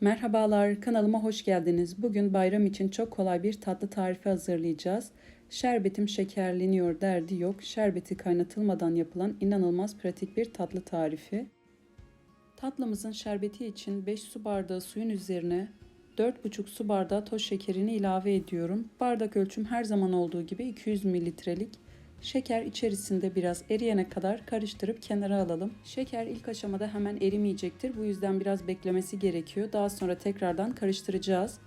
Merhabalar, kanalıma hoş geldiniz. Bugün bayram için çok kolay bir tatlı tarifi hazırlayacağız. Şerbetim şekerleniyor derdi yok. Şerbeti kaynatılmadan yapılan inanılmaz pratik bir tatlı tarifi. Tatlımızın şerbeti için 5 su bardağı suyun üzerine 4,5 su bardağı toz şekerini ilave ediyorum. Bardak ölçüm her zaman olduğu gibi 200 mililitrelik. Şeker içerisinde biraz eriyene kadar karıştırıp kenara alalım. Şeker ilk aşamada hemen erimeyecektir. Bu yüzden biraz beklemesi gerekiyor. Daha sonra tekrardan karıştıracağız.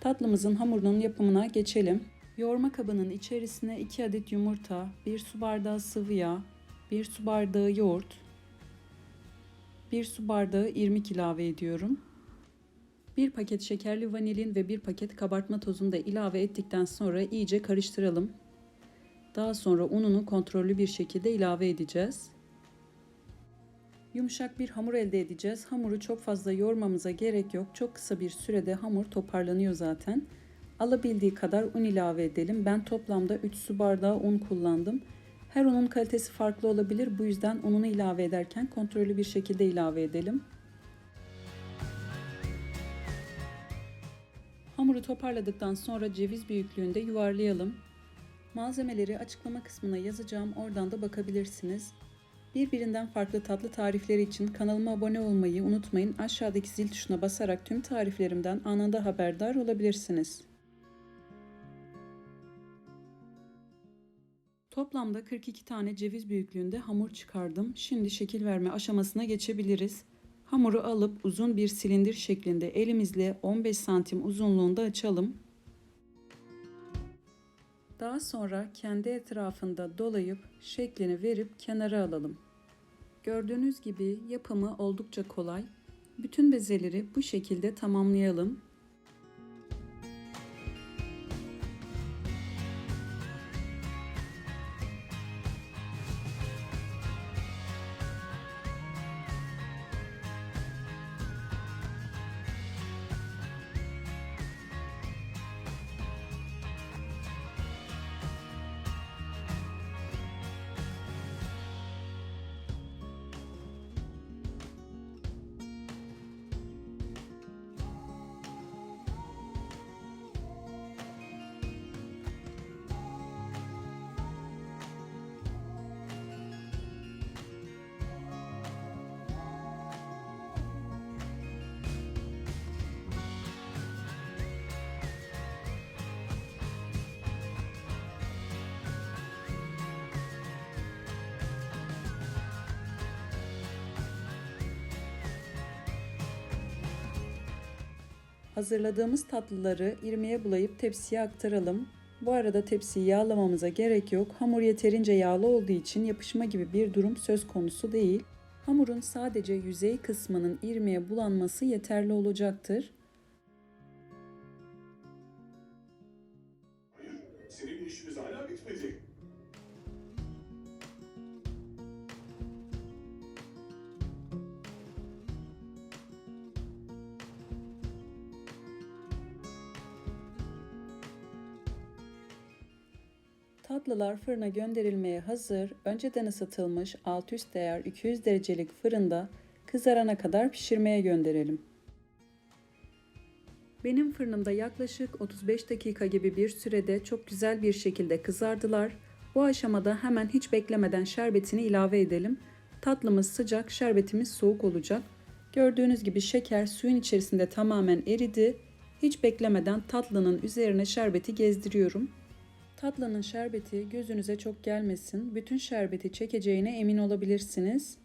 Tatlımızın hamurunun yapımına geçelim. Yoğurma kabının içerisine 2 adet yumurta, 1 su bardağı sıvı yağ, 1 su bardağı yoğurt, 1 su bardağı irmik ilave ediyorum. 1 paket şekerli vanilin ve 1 paket kabartma tozunu da ilave ettikten sonra iyice karıştıralım. Daha sonra ununu kontrollü bir şekilde ilave edeceğiz. Yumuşak bir hamur elde edeceğiz. Hamuru çok fazla yoğurmamıza gerek yok. Çok kısa bir sürede hamur toparlanıyor zaten. Alabildiği kadar un ilave edelim. Ben toplamda 3 su bardağı un kullandım. Her unun kalitesi farklı olabilir. Bu yüzden ununu ilave ederken kontrollü bir şekilde ilave edelim. Hamuru toparladıktan sonra ceviz büyüklüğünde yuvarlayalım. Malzemeleri açıklama kısmına yazacağım. Oradan da bakabilirsiniz. Birbirinden farklı tatlı tarifleri için kanalıma abone olmayı unutmayın. Aşağıdaki zil tuşuna basarak tüm tariflerimden anında haberdar olabilirsiniz. Toplamda 42 tane ceviz büyüklüğünde hamur çıkardım. Şimdi şekil verme aşamasına geçebiliriz. Hamuru alıp uzun bir silindir şeklinde elimizle 15 santim uzunluğunda açalım. Daha sonra kendi etrafında dolayıp şeklini verip kenara alalım. Gördüğünüz gibi yapımı oldukça kolay. Bütün bezeleri bu şekilde tamamlayalım. Hazırladığımız tatlıları irmiye bulayıp tepsiye aktaralım. Bu arada tepsiyi yağlamamıza gerek yok. Hamur yeterince yağlı olduğu için yapışma gibi bir durum söz konusu değil. Hamurun sadece yüzey kısmının irmiye bulanması yeterli olacaktır. Tatlılar fırına gönderilmeye hazır. Önceden ısıtılmış alt üst değer 200 derecelik fırında kızarana kadar pişirmeye gönderelim. Benim fırınımda yaklaşık 35 dakika gibi bir sürede çok güzel bir şekilde kızardılar. Bu aşamada hemen hiç beklemeden şerbetini ilave edelim. Tatlımız sıcak, şerbetimiz soğuk olacak. Gördüğünüz gibi şeker suyun içerisinde tamamen eridi. Hiç beklemeden tatlının üzerine şerbeti gezdiriyorum. Tatlının şerbeti gözünüze çok gelmesin. Bütün şerbeti çekeceğine emin olabilirsiniz.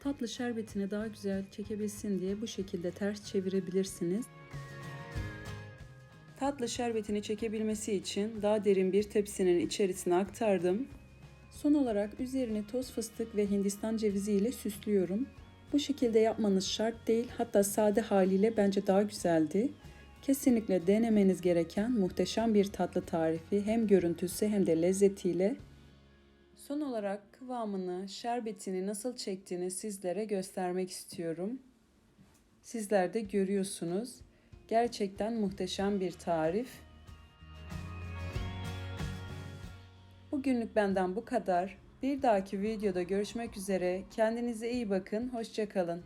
Tatlı şerbetini daha güzel çekebilsin diye bu şekilde ters çevirebilirsiniz. Tatlı şerbetini çekebilmesi için daha derin bir tepsinin içerisine aktardım. Son olarak üzerini toz fıstık ve hindistan cevizi ile süslüyorum. Bu şekilde yapmanız şart değil, hatta sade haliyle bence daha güzeldi. Kesinlikle denemeniz gereken muhteşem bir tatlı tarifi hem görüntüsü hem de lezzetiyle Son olarak kıvamını, şerbetini nasıl çektiğini sizlere göstermek istiyorum. Sizler de görüyorsunuz. Gerçekten muhteşem bir tarif. Bugünlük benden bu kadar. Bir dahaki videoda görüşmek üzere. Kendinize iyi bakın. Hoşçakalın.